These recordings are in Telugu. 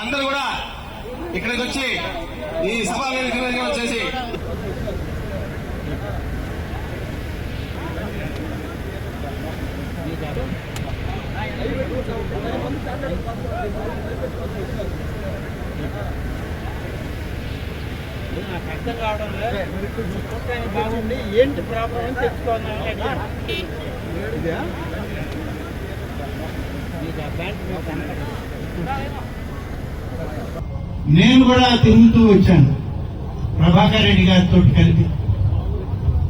అందరూ కూడా ఇక్కడికి వచ్చి ఈ సభా వేదిక వచ్చేసి నాకు అర్థం కావడం లేదు బాగుంది ఏంటి ప్రాబ్లం అని తెచ్చుకోవాలని అడిగాను మీకు ఆ బ్యాంక్ నేను కూడా తిరుగుతూ వచ్చాను. ప్రభాకర్ రెడ్డి గారితో కలిపి.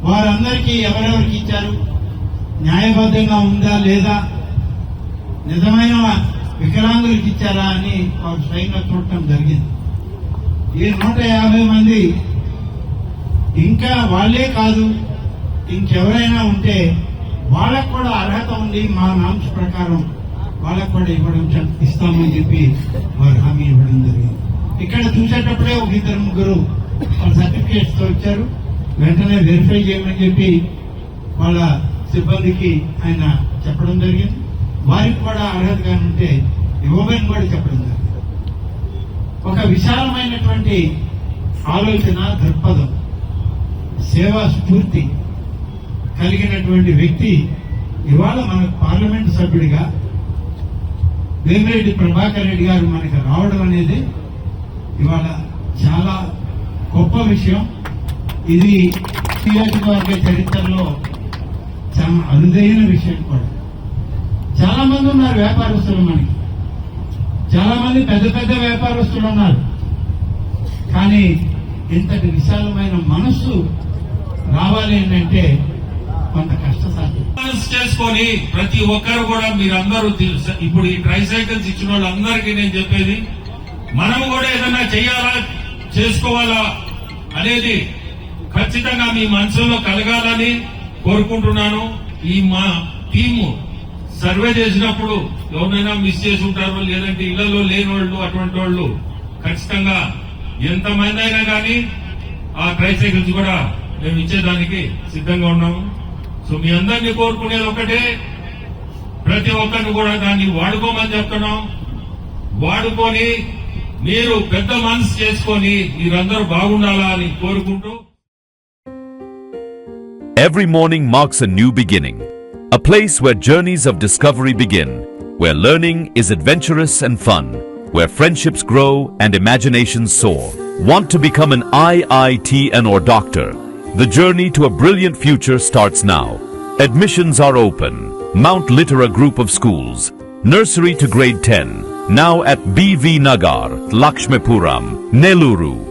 వారందరికీ ఎవరెవరికి ఇచ్చారు? న్యాయబద్ధంగా ఉందా లేదా? నిజమైన వికలాంగులకు ఇచ్చారా అని వారు స్వయంగా చూడటం జరిగింది. ఈ నూట యాభై మంది ఇంకా వాళ్ళే కాదు ఇంకెవరైనా ఉంటే వాళ్ళకు కూడా అర్హత ఉంది మా నాంశ ప్రకారం. వాళ్ళకు కూడా ఇవ్వడం ఇస్తామని చెప్పి వారు హామీ ఇవ్వడం జరిగింది. ఇక్కడ చూసేటప్పుడే ఒక ఇద్దరు ముగ్గురు వాళ్ళ సర్టిఫికేట్స్తో వచ్చారు. వెంటనే వెరిఫై చేయమని చెప్పి వాళ్ళ సిబ్బందికి ఆయన చెప్పడం జరిగింది. వారికి కూడా అర్హతగా ఉంటే ఇవ్వమని కూడా చెప్పడం జరిగింది. ఒక విశాలమైనటువంటి ఆలోచన దృక్పథం సేవా స్ఫూర్తి కలిగినటువంటి వ్యక్తి ఇవాళ మన పార్లమెంట్ సభ్యుడిగా వేమిరెడ్డి ప్రభాకర్ రెడ్డి గారు మనకి రావడం అనేది ఇవాళ చాలా గొప్ప విషయం. ఇది నియోజకవర్గ చరిత్రలో చాలా అరుదైన విషయం కూడా. చాలా మంది ఉన్నారు వ్యాపారస్తులు మనకి. చాలా మంది పెద్ద పెద్ద వ్యాపారస్తులు ఉన్నారు. కానీ ఇంతటి విశాలమైన మనస్సు రావాలి ఏంటంటే అంటే కొంత కష్టసాధ్యం. చేసుకొని ప్రతి ఒక్కరు కూడా మీరందరూ తెలుసు- ఇప్పుడు ఈ ట్రైసైకిల్స్ ఇచ్చిన వాళ్ళందరికీ నేను చెప్పేది మనం కూడా ఏదైనా చేయాలా చేసుకోవాలా అనేది ఖచ్చితంగా మీ మనసులో కలగాలని కోరుకుంటున్నాను. ఈ మా టీము సర్వే చేసినప్పుడు ఎవరినైనా మిస్ చేసి ఉంటారు లేదంటే ఇళ్ళలో లేని వాళ్ళు అటువంటి వాళ్ళు ఖచ్చితంగా ఎంతమంది అయినా కానీ ఆ ట్రైసైకిల్స్ కూడా మేము ఇచ్చేదానికి సిద్ధంగా ఉన్నాము. సో మీ అందరినీ కోరుకునేది ఒకటే ప్రతి ఒక్కరిని కూడా దాన్ని వాడుకోమని చెప్తున్నాం వాడుకొని మీరు పెద్ద మనసు చేసుకొని మీరందరూ బాగుండాలా అని కోరుకుంటూ Every morning marks a new beginning, a place where journeys of discovery begin, where learning is adventurous and fun, where friendships grow and imaginations soar. Want to become an IITN or doctor? The journey to a brilliant future starts now. Admissions are open. Mount Litera Group of Schools, nursery to grade 10, now at BV Nagar, Lakshmipuram, Neluru.